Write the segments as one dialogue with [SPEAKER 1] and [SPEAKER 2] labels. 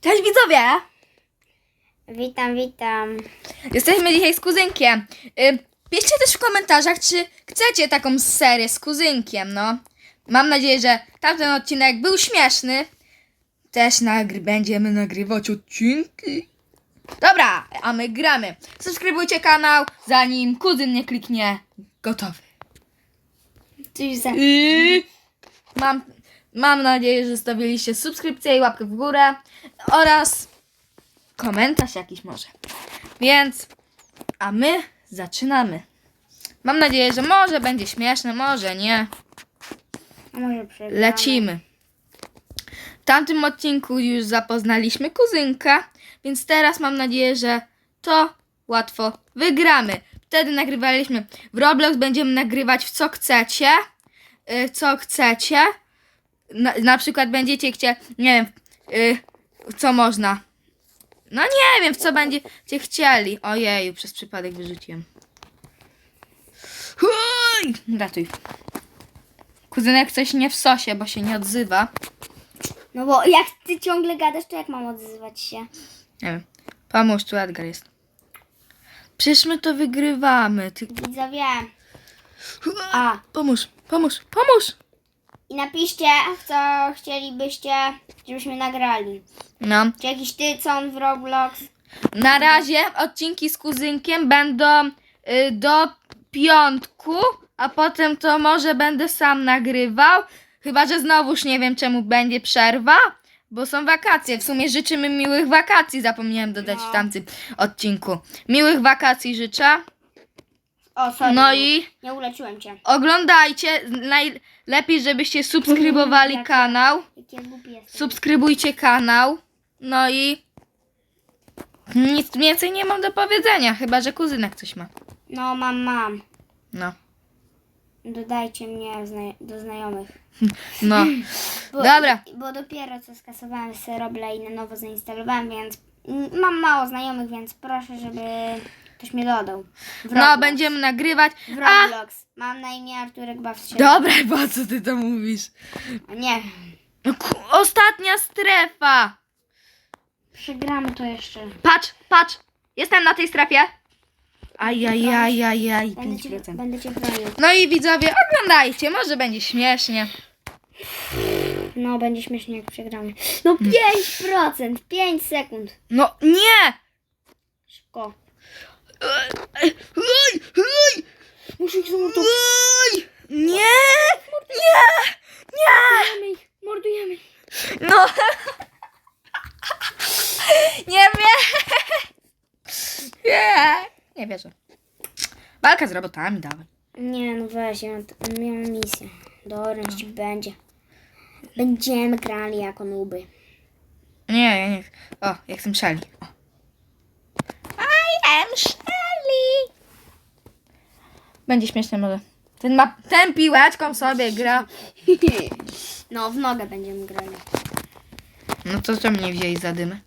[SPEAKER 1] Cześć widzowie!
[SPEAKER 2] Witam, witam.
[SPEAKER 1] Jesteśmy dzisiaj z kuzynkiem. Y, Piszcie też w komentarzach, czy chcecie taką serię z kuzynkiem, no. Mam nadzieję, że tamten odcinek był śmieszny. Też nagry będziemy nagrywać odcinki. Dobra, a my gramy. Subskrybujcie kanał, zanim kuzyn nie kliknie. Gotowy.
[SPEAKER 2] Coś za...
[SPEAKER 1] I mam, mam nadzieję, że zostawiliście subskrypcję i łapkę w górę oraz komentarz jakiś może. Więc, a my zaczynamy. Mam nadzieję, że może będzie śmieszne, może nie.
[SPEAKER 2] A może przegramy?
[SPEAKER 1] Lecimy. W tamtym odcinku już zapoznaliśmy kuzynka, więc teraz mam nadzieję, że to łatwo wygramy. Wtedy nagrywaliśmy w Roblox, będziemy nagrywać w co chcecie. y, Co chcecie. Na, na przykład będziecie chcieli, nie wiem, y, co można. No nie wiem, w co będziecie chcieli. Ojeju, przez przypadek wyrzuciłem. Huj! Ratuj. Kuzynek coś nie w sosie, bo się nie odzywa.
[SPEAKER 2] No bo jak ty ciągle gadasz, to jak mam odzywać się?
[SPEAKER 1] Nie wiem. Pomóż, tu Edgar jest. Przecież my to wygrywamy. Ty...
[SPEAKER 2] Widzowie. A.
[SPEAKER 1] Pomóż, pomóż, pomóż!
[SPEAKER 2] I napiszcie, w co chcielibyście, żebyśmy nagrali.
[SPEAKER 1] No.
[SPEAKER 2] Czy jakiś tycon w Roblox?
[SPEAKER 1] Na razie odcinki z kuzynkiem będą y, do piątku, a potem to może będę sam nagrywał. Chyba, że znowuż nie wiem czemu będzie przerwa, bo są wakacje. W sumie życzymy miłych wakacji, zapomniałem dodać w
[SPEAKER 2] No.
[SPEAKER 1] tamtym odcinku. Miłych wakacji życzę.
[SPEAKER 2] O, sorry.
[SPEAKER 1] No i
[SPEAKER 2] Nie uleczyłem cię.
[SPEAKER 1] oglądajcie. Najlepiej, żebyście subskrybowali kanał.
[SPEAKER 2] Jaki ja głupi jestem.
[SPEAKER 1] Subskrybujcie kanał. No i nic więcej nie mam do powiedzenia, chyba że kuzynek coś ma.
[SPEAKER 2] No, mam, mam.
[SPEAKER 1] No.
[SPEAKER 2] Dodajcie mnie zna- do znajomych.
[SPEAKER 1] No.
[SPEAKER 2] Bo,
[SPEAKER 1] Dobra.
[SPEAKER 2] Bo dopiero co skasowałem sobie Robla i na nowo zainstalowałem, więc mm, mam mało znajomych, więc proszę, żeby ktoś mnie dodał. W
[SPEAKER 1] No,
[SPEAKER 2] Roblox.
[SPEAKER 1] będziemy nagrywać.
[SPEAKER 2] W
[SPEAKER 1] A!
[SPEAKER 2] Roblox. Mam na imię Arturek Baw
[SPEAKER 1] Dobra, po co ty to mówisz?
[SPEAKER 2] Nie.
[SPEAKER 1] No, ku- ostatnia strefa.
[SPEAKER 2] Przegramy to jeszcze.
[SPEAKER 1] Patrz, patrz. Jestem na tej strefie. Ajajajajaj,
[SPEAKER 2] Będę cię,
[SPEAKER 1] 5%.
[SPEAKER 2] będę cię chronił.
[SPEAKER 1] No i widzowie, oglądajcie, może będzie śmiesznie.
[SPEAKER 2] No, będzie śmiesznie jak przegramy. No 5%, 5 sekund.
[SPEAKER 1] No nie!
[SPEAKER 2] Szybko.
[SPEAKER 1] Ej, ej,
[SPEAKER 2] Muszę ich zamordować.
[SPEAKER 1] Nie! Nie! Nie!
[SPEAKER 2] Mordujemy ich.
[SPEAKER 1] No! Nie wiem! Nie! Nie wierzę. Walka z robotami, dawaj.
[SPEAKER 2] Nie, no weź, ja mam, ja mam misję. Niech będzie. Będziemy grali jako nuby.
[SPEAKER 1] Nie, ja nie. O, jak jestem Shelly. O. Będzie śmieszne może. Ten ma, ten piłeczką sobie gra.
[SPEAKER 2] No, w nogę będziemy grali.
[SPEAKER 1] No to co mnie wzięli za dymy?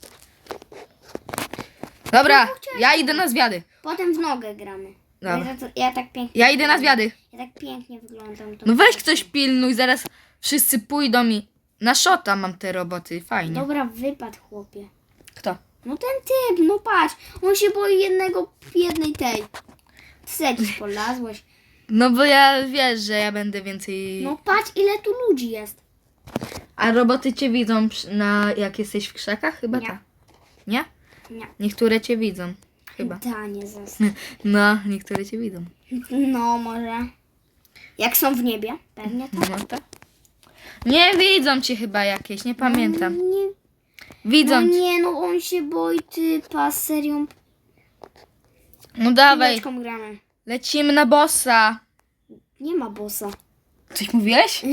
[SPEAKER 1] Dobra, ja idę na zwiady.
[SPEAKER 2] Potem w nogę gramy.
[SPEAKER 1] Dobra.
[SPEAKER 2] Ja, to, ja tak pięknie.
[SPEAKER 1] Ja idę na zwiady.
[SPEAKER 2] Ja tak pięknie wyglądam. To
[SPEAKER 1] No weź ktoś pilnuj, zaraz wszyscy pójdą mi. Na szota mam te roboty, fajnie.
[SPEAKER 2] Dobra, wypad, chłopie.
[SPEAKER 1] Kto?
[SPEAKER 2] No ten typ, no patrz. On się boi jednego, jednej tej. Sedzis polazłeś.
[SPEAKER 1] No bo ja wiesz, że ja będę więcej.
[SPEAKER 2] No patrz, ile tu ludzi jest.
[SPEAKER 1] A roboty cię widzą przy- na jak jesteś w krzakach? Chyba
[SPEAKER 2] Nie.
[SPEAKER 1] tak. Nie?
[SPEAKER 2] Nie.
[SPEAKER 1] Niektóre cię widzą. Chyba.
[SPEAKER 2] Danie zas.
[SPEAKER 1] No, niektóre cię widzą.
[SPEAKER 2] No, może. Jak są w niebie? Pewnie tak.
[SPEAKER 1] No tak. Nie widzą cię chyba jakieś, nie pamiętam.
[SPEAKER 2] Nie,
[SPEAKER 1] Widzą
[SPEAKER 2] no
[SPEAKER 1] cię.
[SPEAKER 2] nie, no on się boi typa, serią.
[SPEAKER 1] No dawaj,
[SPEAKER 2] Piłeczką gramy.
[SPEAKER 1] Lecimy na bossa.
[SPEAKER 2] Nie ma bossa.
[SPEAKER 1] Coś mówiłeś?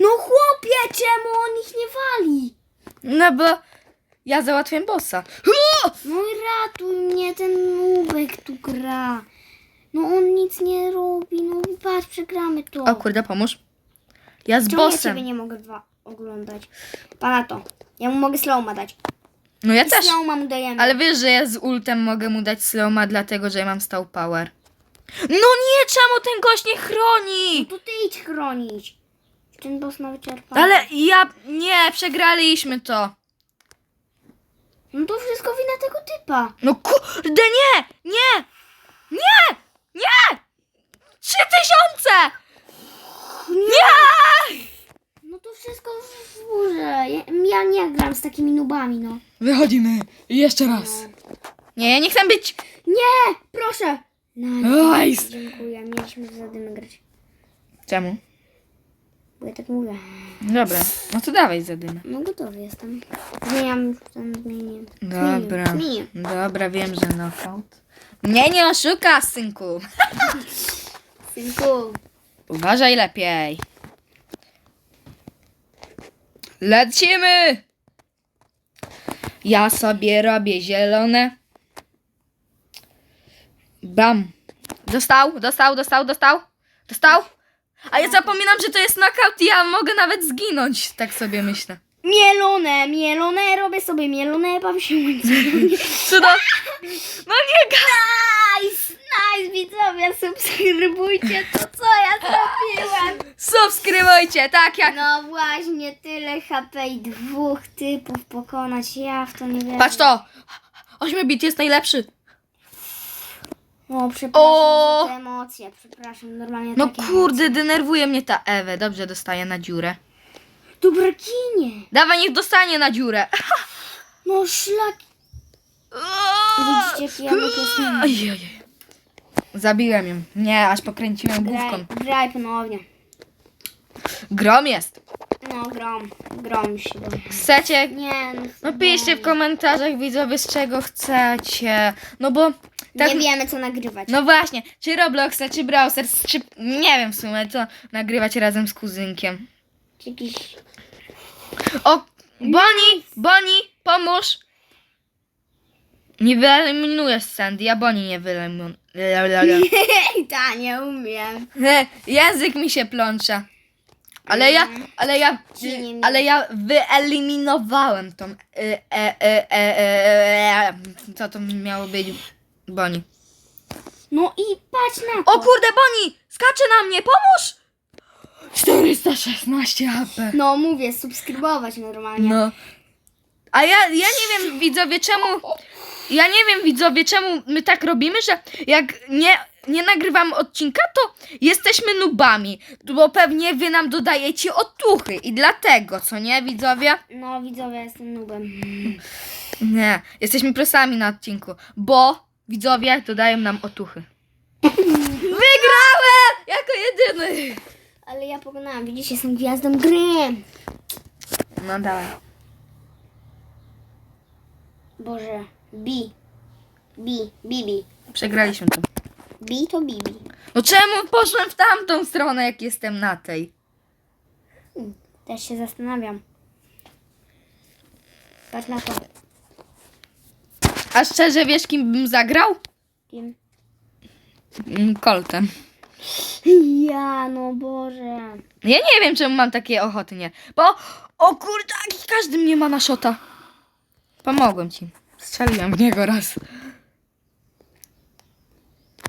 [SPEAKER 2] No chłopie, czemu on ich nie wali?
[SPEAKER 1] No bo ja załatwiłem bossa.
[SPEAKER 2] No i ratuj mnie, ten nubek tu gra. No on nic nie robi, no patrz, przegramy to.
[SPEAKER 1] O kurde, pomóż. Ja z
[SPEAKER 2] Czemu ja
[SPEAKER 1] bossem.
[SPEAKER 2] ciebie nie mogę dwa oglądać? Pana to. Ja mu mogę slowma dać.
[SPEAKER 1] No ja
[SPEAKER 2] I
[SPEAKER 1] też.
[SPEAKER 2] slowma mu dajemy.
[SPEAKER 1] Ale wiesz, że ja z ultem mogę mu dać slowma, dlatego że ja mam stał power. No nie, czemu ten gość nie chroni?
[SPEAKER 2] To ty idź chronić. ten boss na wyczerpanie.
[SPEAKER 1] Ale ja... Nie, przegraliśmy to.
[SPEAKER 2] No to wszystko wina tego typa.
[SPEAKER 1] No kurde, nie! Nie! Nie! Nie! Trzy tysiące! Nie!
[SPEAKER 2] Wszystko w górze. Ja, nie gram z takimi nubami, no.
[SPEAKER 1] Wychodzimy. Jeszcze raz. Nie, ja nie chcę być...
[SPEAKER 2] Nie! Proszę! No,
[SPEAKER 1] Nice.
[SPEAKER 2] dziękuję. Mieliśmy za dymy grać.
[SPEAKER 1] Czemu?
[SPEAKER 2] Bo ja tak mówię.
[SPEAKER 1] Dobra, no to dawaj zadymę.
[SPEAKER 2] No gotowy jestem. Zmieniam już ten zmienię.
[SPEAKER 1] Dobra.
[SPEAKER 2] Zmienię.
[SPEAKER 1] Dobra, wiem, że knockout. Mnie nie oszuka, synku.
[SPEAKER 2] Synku.
[SPEAKER 1] Uważaj lepiej. Lecimy! Ja sobie robię zielone. Bam. Dostał, dostał, dostał, dostał. Dostał. A ja zapominam, że to jest knockout i ja mogę nawet zginąć. Tak sobie myślę.
[SPEAKER 2] Mielone, mielone, robię sobie mielone, bawię się.
[SPEAKER 1] Cudo. No nie ga...
[SPEAKER 2] Nice, nice, widzowie, subskrybujcie to, co ja zrobiłem.
[SPEAKER 1] Tak jak...
[SPEAKER 2] No właśnie, tyle HP i dwóch typów pokonać, ja w to nie wiem.
[SPEAKER 1] Patrz to. 8 bit jest najlepszy.
[SPEAKER 2] O, przepraszam
[SPEAKER 1] O!
[SPEAKER 2] za te emocje, przepraszam, normalnie
[SPEAKER 1] No
[SPEAKER 2] takie
[SPEAKER 1] kurde, denerwuje mnie ta Ewe. Dobrze, dostaje na dziurę.
[SPEAKER 2] Dobra, kinie.
[SPEAKER 1] Dawaj, niech dostanie na dziurę.
[SPEAKER 2] No szlak. Widzicie, jaki ja.
[SPEAKER 1] Zabiłem ją. Nie, aż pokręciłem
[SPEAKER 2] Graj,
[SPEAKER 1] główką.
[SPEAKER 2] graj ponownie.
[SPEAKER 1] Grom jest.
[SPEAKER 2] No, grom, grom się do...
[SPEAKER 1] Chcecie?
[SPEAKER 2] Nie,
[SPEAKER 1] No piszcie w komentarzach widzowie z czego chcecie. No bo tak.
[SPEAKER 2] Nie wiemy, co nagrywać.
[SPEAKER 1] No właśnie, czy Robloxa, czy Browsers, czy nie wiem w sumie co nagrywać razem z kuzynkiem.
[SPEAKER 2] Czy jakiś...
[SPEAKER 1] O! Bonnie! Bonnie! Pomóż! Nie wyeliminujesz Sandy, ja Bonnie nie wyeliminuję.
[SPEAKER 2] Ta, nie umiem.
[SPEAKER 1] Język mi się plącza. Ale ja, ale ja, ale ja wyeliminowałem tą. E, e, e, e, e, e, co to miało być? Bonnie.
[SPEAKER 2] No i patrz na to.
[SPEAKER 1] O kurde, Bonnie! Skacze na mnie, pomóż! 416 HP.
[SPEAKER 2] No mówię, subskrybować normalnie.
[SPEAKER 1] No. A ja, ja nie wiem, widzowie, czemu. Ja nie wiem, widzowie, czemu my tak robimy, że jak nie, nie nagrywamy odcinka, to jesteśmy nubami. Bo pewnie wy nam dodajecie otuchy. I dlatego, co nie, widzowie?
[SPEAKER 2] No widzowie, jestem nubem.
[SPEAKER 1] Nie, jesteśmy prosami na odcinku. Bo widzowie dodają nam otuchy. Wygrałem! Jako jedyny!
[SPEAKER 2] Ale ja pokonałam, widzicie, jestem gwiazdą gry.
[SPEAKER 1] No dawaj.
[SPEAKER 2] Boże, Bi. Bi, Bibi.
[SPEAKER 1] Przegraliśmy to.
[SPEAKER 2] Bi to Bibi.
[SPEAKER 1] No czemu poszłem w tamtą stronę, jak jestem na tej?
[SPEAKER 2] Też się zastanawiam. Patrz na to.
[SPEAKER 1] A szczerze wiesz, kim bym zagrał?
[SPEAKER 2] Kim?
[SPEAKER 1] Mm, Coltem.
[SPEAKER 2] Ja, no Boże.
[SPEAKER 1] Ja nie wiem, czemu mam takie ochoty, nie. Bo, o kurde, każdy mnie ma na szota. Pomogłem ci. Strzeliłem w niego raz.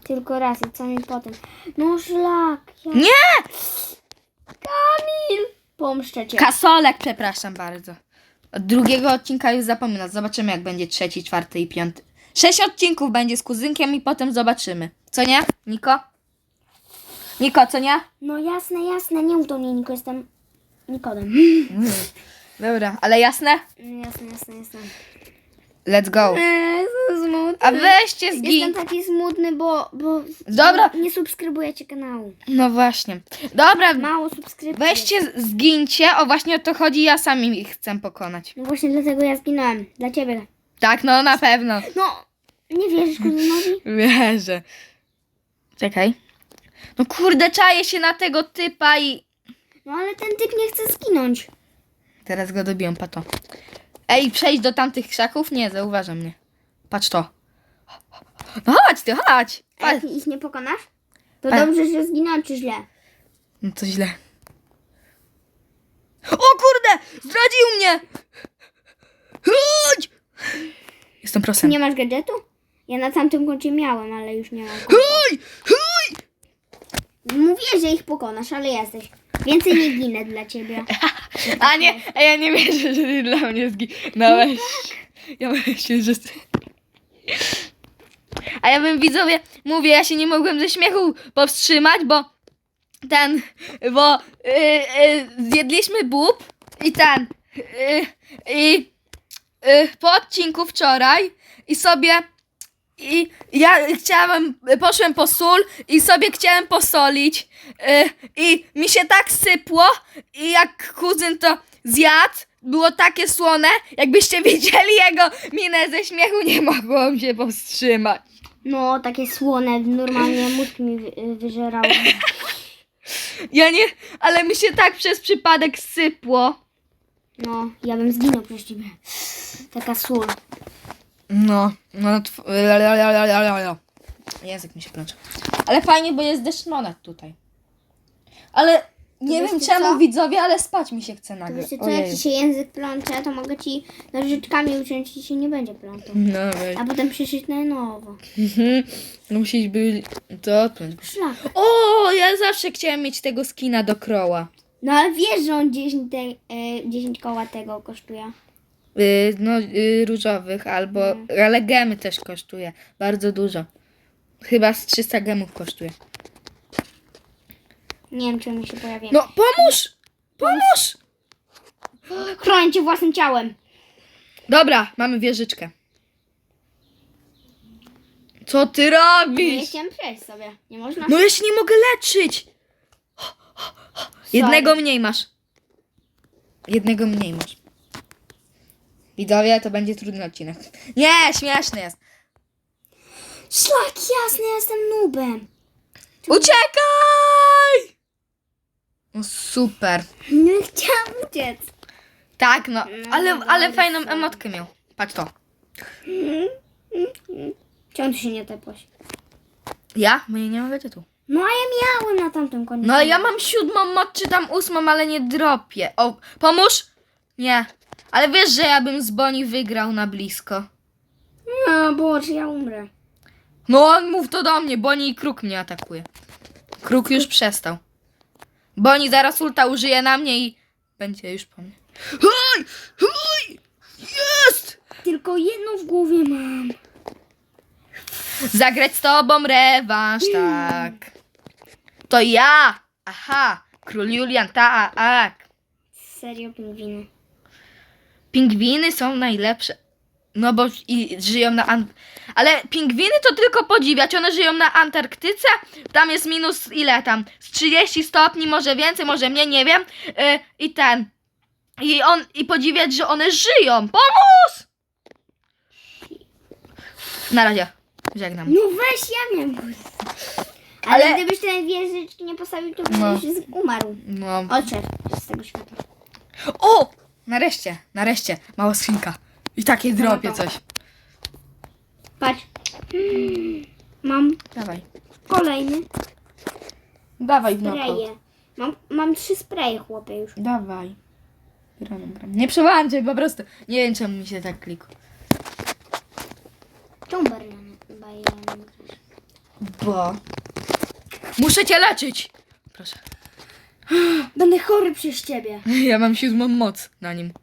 [SPEAKER 2] Tylko raz i co mi potem? No szlak. Ja...
[SPEAKER 1] Nie!
[SPEAKER 2] Kamil! Pomszczę cię.
[SPEAKER 1] Kasolek, przepraszam bardzo. Od drugiego odcinka już zapominam. Zobaczymy, jak będzie trzeci, czwarty i piąty. Sześć odcinków będzie z kuzynkiem i potem zobaczymy. Co nie, Niko? Niko, co nie?
[SPEAKER 2] no jasne, jasne. Nie mów do mnie, Niko, jestem Nikodem.
[SPEAKER 1] Dobra, ale jasne?
[SPEAKER 2] No, jasne, jasne, jasne.
[SPEAKER 1] Let's go.
[SPEAKER 2] Eee, smutny.
[SPEAKER 1] A weźcie
[SPEAKER 2] Jestem
[SPEAKER 1] zgin.
[SPEAKER 2] taki smutny, bo, bo
[SPEAKER 1] Dobra.
[SPEAKER 2] nie subskrybujecie kanału.
[SPEAKER 1] No właśnie. Dobra,
[SPEAKER 2] Mało subskrypcji.
[SPEAKER 1] weźcie, zgincie. O, właśnie o to chodzi. Ja sami ich chcę pokonać.
[SPEAKER 2] No właśnie dlatego ja zginąłem. Dla ciebie.
[SPEAKER 1] Tak, no na pewno.
[SPEAKER 2] No, nie wierzysz kuzynowi?
[SPEAKER 1] Wierzę. Czekaj. No kurde, czaję się na tego typa i...
[SPEAKER 2] No ale ten typ nie chce zginąć.
[SPEAKER 1] Teraz go dobiję, pato. Ej, przejdź do tamtych krzaków? Nie, zauważa mnie. Patrz to. No chodź ty, chodź.
[SPEAKER 2] A jak ich nie pokonasz? To dobrze, że zginąłem, czy źle?
[SPEAKER 1] No to źle. O kurde! Zdradził mnie! Chodź! Jestem prosem.
[SPEAKER 2] Nie masz gadżetu? Ja na tamtym koncie miałem, ale już nie mam.
[SPEAKER 1] Chodź! Chodź!
[SPEAKER 2] Mówię, że ich pokonasz, ale jesteś. Więcej nie ginę dla ciebie.
[SPEAKER 1] A nie, a ja nie wierzę, że ty dla mnie zginąłeś. Ja myślę, że... A ja bym widzowie, mówię, ja się nie mogłem ze śmiechu powstrzymać, bo ten, bo y, y, zjedliśmy bób i ten, y, i y, po odcinku wczoraj i sobie i ja chciałem, poszłem po sól i sobie chciałem posolić y, i mi się tak sypło i jak kuzyn to zjadł, było takie słone, jakbyście widzieli jego minę ze śmiechu, nie mogłam się powstrzymać.
[SPEAKER 2] No, takie słone, normalnie mózg mi wy- wyżerał.
[SPEAKER 1] Ja nie, ale mi się tak przez przypadek sypło.
[SPEAKER 2] No, ja bym zginął przez ciebie. Taka sól.
[SPEAKER 1] No, no, tw- la, la. Język mi się plącze. Ale fajnie, bo jest deszcz monet tutaj. Ale nie
[SPEAKER 2] wiesz
[SPEAKER 1] wiem czemu
[SPEAKER 2] co?
[SPEAKER 1] widzowie, ale spać mi się chce nagle.
[SPEAKER 2] wiecie co, jak ci się język plącze, to mogę ci nożyczkami uciąć i ci się nie będzie plątał.
[SPEAKER 1] No weź.
[SPEAKER 2] A potem przyszyć na nowo.
[SPEAKER 1] Mhm. Musisz być to odpiąć.
[SPEAKER 2] Szlak.
[SPEAKER 1] O, ja zawsze chciałem mieć tego skina do kroła.
[SPEAKER 2] No ale wiesz, że on 10, te, e, 10 koła tego kosztuje.
[SPEAKER 1] Y, no, y, różowych albo, ale gemy też kosztuje. Bardzo dużo. Chyba z 300 gemów kosztuje.
[SPEAKER 2] Nie wiem, czy mi się pojawi.
[SPEAKER 1] No, pomóż! Pomóż!
[SPEAKER 2] Chronię cię własnym ciałem.
[SPEAKER 1] Dobra, mamy wieżyczkę. Co ty
[SPEAKER 2] Nie
[SPEAKER 1] robisz?
[SPEAKER 2] chciałem przejść sobie. Nie można?
[SPEAKER 1] No ja się nie mogę leczyć. Jednego mniej masz. Jednego mniej masz. Widzowie, to będzie trudny odcinek. Nie, śmieszny jest.
[SPEAKER 2] Szlak jasny, ja jestem nubem.
[SPEAKER 1] Uciekaj! No super.
[SPEAKER 2] Nie chciałam uciec.
[SPEAKER 1] Tak, no, ale,
[SPEAKER 2] No,
[SPEAKER 1] ale fajną emotkę miał. Patrz to.
[SPEAKER 2] Czemu ty się nie tepłeś?
[SPEAKER 1] Ja? Bo ja nie mam wegetu.
[SPEAKER 2] No a ja miałem na tamtym koniec.
[SPEAKER 1] No ja mam siódmą moc, czy tam ósmą, ale nie dropię. O, pomóż? Nie. Ale wiesz, że ja bym z Boni wygrał na blisko.
[SPEAKER 2] No boże, ja umrę.
[SPEAKER 1] No on mów to do mnie, Boni i Kruk mnie atakuje. Kruk już przestał. Boni zaraz ulta użyje na mnie i będzie już po mnie. Hej! Hej! Jest!
[SPEAKER 2] Tylko jedną w głowie mam.
[SPEAKER 1] Zagrać z tobą rewanż, tak. To ja! Aha! Król Julian, tak.
[SPEAKER 2] Serio pingwiny.
[SPEAKER 1] Pingwiny są najlepsze. No bo i żyją na. An- Ale pingwiny to tylko podziwiać. One żyją na Antarktyce. Tam jest minus ile tam? Z 30 stopni, może więcej, może mniej, nie wiem. Yy, I ten. I on i podziwiać, że one żyją. Pomóż! Na razie. Żegnam.
[SPEAKER 2] No weź, ja kurde. Ale,
[SPEAKER 1] Ale-
[SPEAKER 2] gdybyś ten wieżyczki nie postawił, to byś
[SPEAKER 1] No.
[SPEAKER 2] umarł.
[SPEAKER 1] No.
[SPEAKER 2] Odszedł z tego świata.
[SPEAKER 1] O! Nareszcie, nareszcie. Mała skrzynka. I takie
[SPEAKER 2] to.
[SPEAKER 1] coś.
[SPEAKER 2] Patrz. Mm, Mam
[SPEAKER 1] Dawaj.
[SPEAKER 2] kolejny
[SPEAKER 1] Dawaj w knockout.
[SPEAKER 2] spreje. Mam, mam trzy spreje, chłopie już.
[SPEAKER 1] Dawaj. Gram, gram. Nie przełączaj po prostu. Nie wiem czemu mi się tak.
[SPEAKER 2] Tą baranę. baranę.
[SPEAKER 1] Bo. Muszę cię leczyć! Proszę.
[SPEAKER 2] Będę chory przez ciebie.
[SPEAKER 1] Ja mam siódmą moc na nim.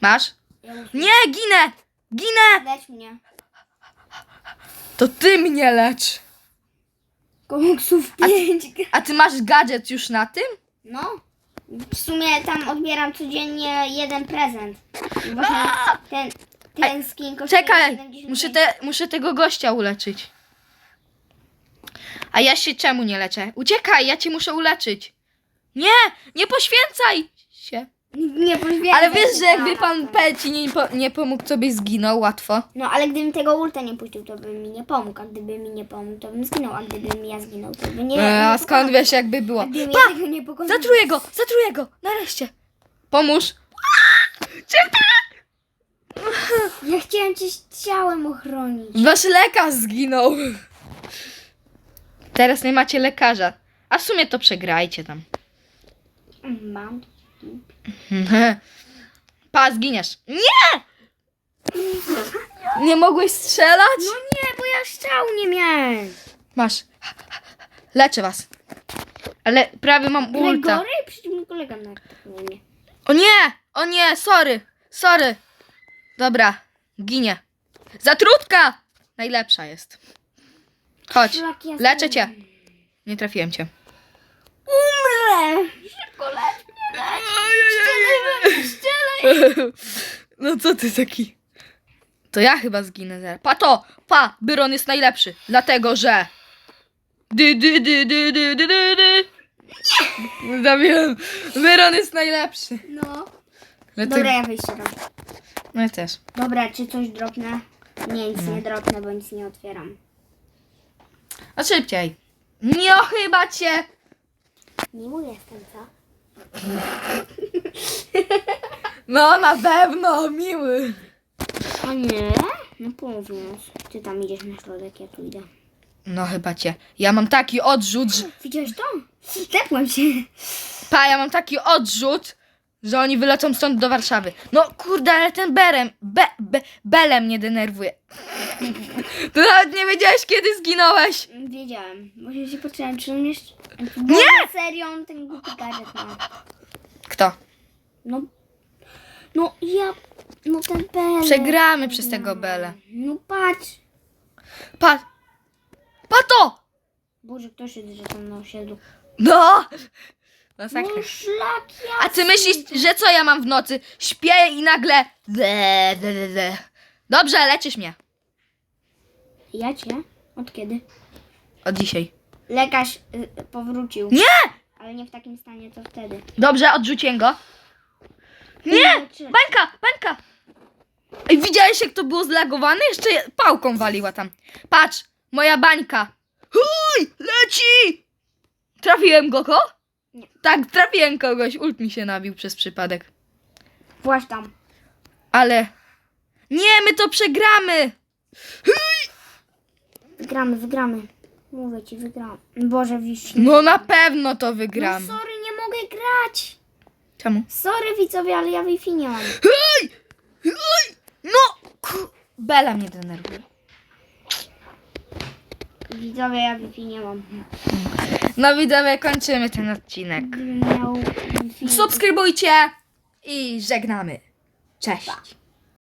[SPEAKER 1] Masz?
[SPEAKER 2] Ja.
[SPEAKER 1] Nie, ginę! Ginę!
[SPEAKER 2] Lecz mnie.
[SPEAKER 1] To ty mnie lecz!
[SPEAKER 2] Koksów
[SPEAKER 1] A-
[SPEAKER 2] pięć.
[SPEAKER 1] A ty masz gadżet już na tym?
[SPEAKER 2] No. W sumie tam odbieram codziennie jeden prezent. Ten, ten skin kosztuje
[SPEAKER 1] Czekaj!
[SPEAKER 2] 75.
[SPEAKER 1] Muszę, te, muszę tego gościa uleczyć. A ja się czemu nie leczę? Uciekaj, ja cię muszę uleczyć. Nie! Nie poświęcaj się!
[SPEAKER 2] Nie poświęcaj
[SPEAKER 1] Ale wiesz,
[SPEAKER 2] się,
[SPEAKER 1] że jakby pan Pelci nie, po, nie pomógł, to byś zginął łatwo.
[SPEAKER 2] No ale gdybym tego ulta nie puścił, to by mi nie pomógł. A gdyby mi nie pomógł, to bym zginął. A gdybym ja zginął, to by nie.
[SPEAKER 1] E, a skąd wiesz, jakby było?
[SPEAKER 2] A gdybym ja tego nie pokonał.
[SPEAKER 1] Zatruję go! Zatruję go! Nareszcie! Pomóż!
[SPEAKER 2] Ja chciałem cię ciałem ochronić.
[SPEAKER 1] Wasz lekarz zginął! Teraz nie macie lekarza. A w sumie to przegrajcie tam.
[SPEAKER 2] Mam.
[SPEAKER 1] Pa, zginiesz. Nie! Nie mogłeś strzelać?
[SPEAKER 2] No nie, bo ja strzału nie miałem.
[SPEAKER 1] Masz. Leczę was. Ale prawie mam ulta.
[SPEAKER 2] Gregory? Przecież mój kolega na imię.
[SPEAKER 1] O nie! O nie! Sorry! Sorry! Dobra, ginie. Zatrutka! Najlepsza jest. Chodź,
[SPEAKER 2] Szlak jasny.
[SPEAKER 1] leczę cię. Nie trafiłem cię.
[SPEAKER 2] Umrę! Szybko lecz mnie, lecz! Strzelaj!
[SPEAKER 1] No co ty taki? To ja chyba zginę zaraz. Pa to! Pa! Byron jest najlepszy. Dlatego, że... Dy, dy, dy, dy, dy, dy, dy, dy. Nie! Zabiłem. Byron jest najlepszy.
[SPEAKER 2] No.
[SPEAKER 1] Dlatego...
[SPEAKER 2] Dobra, ja wyjście robię.
[SPEAKER 1] No ja też.
[SPEAKER 2] Dobra, czy coś dropnę? Nie, nic nie dropnę, bo nic nie otwieram.
[SPEAKER 1] A szybciej. Nie chyba cię.
[SPEAKER 2] Miły jestem, co?
[SPEAKER 1] No na pewno, miły.
[SPEAKER 2] A nie? No powiedz. Ty tam idziesz na środek, ja tu idę.
[SPEAKER 1] No chyba cię. Ja mam taki odrzut, że...
[SPEAKER 2] Widziałeś to? Tepłem się.
[SPEAKER 1] Pa, ja mam taki odrzut, że oni wylecą stąd do Warszawy. No kurde, ale ten Berem, be, be, Belem mnie denerwuje. Ty nawet nie wiedziałeś, kiedy zginąłeś.
[SPEAKER 2] Wiedziałem. Może się poczułem, czy on jeszcze... Nie! Serio, on ten głupi gadżet ma.
[SPEAKER 1] Kto?
[SPEAKER 2] No... No ja... No ten Bele.
[SPEAKER 1] Przegramy przez tego Bele.
[SPEAKER 2] No patrz.
[SPEAKER 1] Pa, pa to!
[SPEAKER 2] Boże, kto się drze tam na osiedlu?
[SPEAKER 1] No! Masakra.
[SPEAKER 2] Szlak
[SPEAKER 1] A ty myślisz, że co ja mam w nocy? Śpię i nagle... Le, le, le, le. Dobrze, lecisz mnie.
[SPEAKER 2] Ja cię? Od kiedy?
[SPEAKER 1] Od dzisiaj.
[SPEAKER 2] Lekarz y, powrócił.
[SPEAKER 1] Nie!
[SPEAKER 2] Ale nie w takim stanie, co wtedy.
[SPEAKER 1] Dobrze, odrzuciłem go. Nie! Bańka, bańka! Ej, widziałeś jak to było zlagowane? Jeszcze pałką waliła tam. Patrz, moja bańka. Huj, leci! Trafiłem go, ko? Tak, trafiłem kogoś. Ult mi się nabił przez przypadek.
[SPEAKER 2] Płasz tam.
[SPEAKER 1] Ale... Nie, my to przegramy!
[SPEAKER 2] Wygramy, wygramy. Mówię ci, wygramy. Boże, wiśnie.
[SPEAKER 1] No na pewno to
[SPEAKER 2] No
[SPEAKER 1] wygram.
[SPEAKER 2] sorry, nie mogę grać.
[SPEAKER 1] Czemu?
[SPEAKER 2] Sorry widzowie, ale ja Wi-Fi nie mam.
[SPEAKER 1] Hej! Hej! No! ku- Bela mnie denerwuje.
[SPEAKER 2] Widzowie, ja Wi-Fi nie mam.
[SPEAKER 1] No widzowie, kończymy ten odcinek.
[SPEAKER 2] Miał.
[SPEAKER 1] Subskrybujcie i żegnamy. Cześć.